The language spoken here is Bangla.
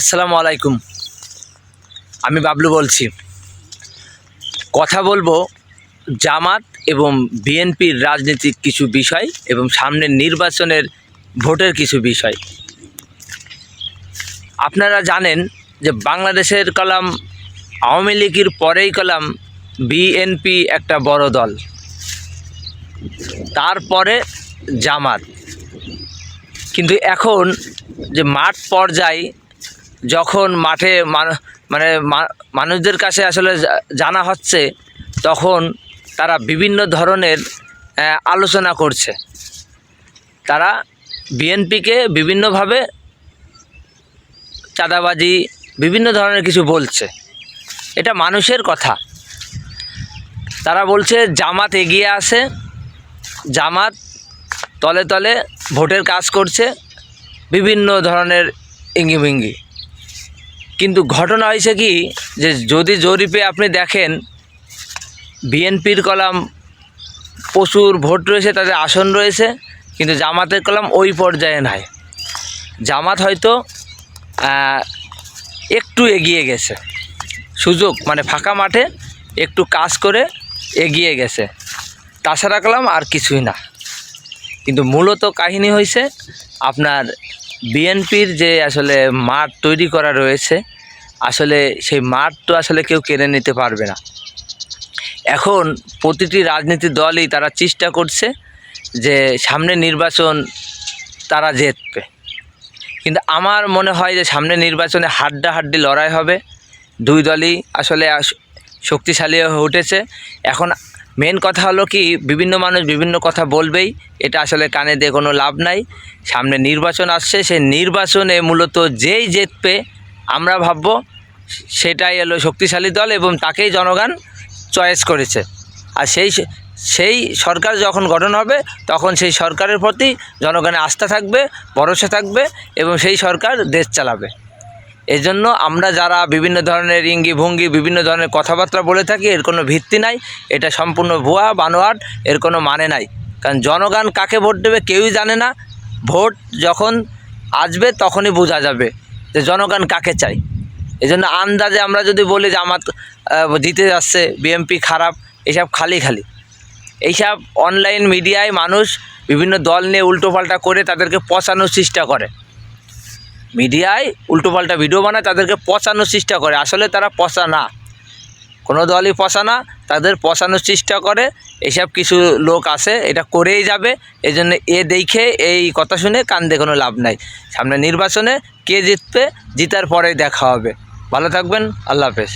আসসালামু আলাইকুম। আমি বাবলু বলছি। কথা বলব জামাত এবং বিএনপির রাজনৈতিক কিছু বিষয় এবং সামনের নির্বাচনের ভোটের কিছু বিষয়। আপনারা জানেন যে বাংলাদেশের কলাম আওয়ামী লীগের পরেই কলাম বিএনপি একটা বড় দল। তারপরে জামাত। কিন্তু এখন যে মাঠ পর্যায়ে যখন মাঠে মান- মানে মানুষদের কাছে আসলে জানা হচ্ছে, তখন তারা বিভিন্ন ধরনের আলোচনা করছে। তারা বিএনপিকে বিভিন্নভাবে চাঁদাবাজি, বিভিন্ন ধরনের কিছু বলছে। এটা মানুষের কথা। তারা বলছে, জামাত এগিয়ে আছে, জামাত তলে তলে ভোটের কাজ করছে, বিভিন্ন ধরনের ইঙ্গিভিঙ্গি কিন্তু ঘটনা হয়েছে কি, যে যদি জরিপে আপনি দেখেন, বিএনপির কলাম প্রচুর ভোট রয়েছে, তাদের আসন রয়েছে, কিন্তু জামাতের কলাম ওই পর্যায়ে নাই। জামাত হয়তো একটু এগিয়ে গেছে। সুযোগ মানে ফাঁকা মাঠে একটু কাজ করে এগিয়ে গেছে। তাছাড়া কলাম আর কিছুই না। কিন্তু মূলত কাহিনী হয়েছে আপনার বিএনপির যে আসলে মাঠ তৈরি করা রয়েছে, আসলে সেই মাঠ তো আসলে কেউ কেড়ে নিতে পারবে না। এখন প্রতিটি রাজনীতি দলই তারা চেষ্টা করছে যে সামনে নির্বাচন তারা জেতবে। কিন্তু আমার মনে হয় যে সামনে নির্বাচনে হাড্ডাহাড্ডি লড়াই হবে। দুই দলই আসলে শক্তিশালী হয়ে উঠেছে। এখন মেন কথা হলো কি, বিভিন্ন মানুষ বিভিন্ন কথা বলবেই, এটা আসলে কানে দিয়ে কোনো লাভ নাই। সামনে নির্বাচন আসছে, সেই নির্বাচনে মূলত যেই জিতবে, আমরা ভাববো সেটাই হলো শক্তিশালী দল এবং তাকেই জনগণ চয়েস করেছে। আর সেই সেই সরকার যখন গঠন হবে, তখন সেই সরকারের প্রতি জনগণের আস্থা থাকবে, ভরসা থাকবে এবং সেই সরকার দেশ চালাবে। এই জন্য আমরা যারা বিভিন্ন ধরনের ইঙ্গি ভঙ্গি, বিভিন্ন ধরনের কথাবার্তা বলে থাকি, এর কোনো ভিত্তি নাই। এটা সম্পূর্ণ ভুয়া, বানোয়াট, এর কোনো মানে নাই। কারণ জনগণ কাকে ভোট দেবে কেউই জানে না। ভোট যখন আসবে, তখনই বোঝা যাবে যে জনগণ কাকে চাই এই জন্য আন্দাজে আমরা যদি বলি যে আমার জিতে যাচ্ছে বিএমপি খারাপ, এসব খালি খালি। এইসব অনলাইন মিডিয়ায় মানুষ বিভিন্ন দল নিয়ে উল্টোপাল্টা করে তাদেরকে পচানোর চেষ্টা করে। মিডিয়ায় উল্টোপাল্টা ভিডিও বানায়, তাদেরকে পচানোর চেষ্টা করে। আসলে তারা পচা না কোনো দলই পচা না তাদের পচানোর চেষ্টা করে। এসব কিছু লোক আছে, এটা করেই যাবে। এই জন্য এ দেখে, এই কথা শুনে কান্দে কোনো লাভ নাই। সামনে নির্বাচনে কে জিতবে, জিতার পরে দেখা হবে। ভালো থাকবেন, আল্লাহ হাফেজ।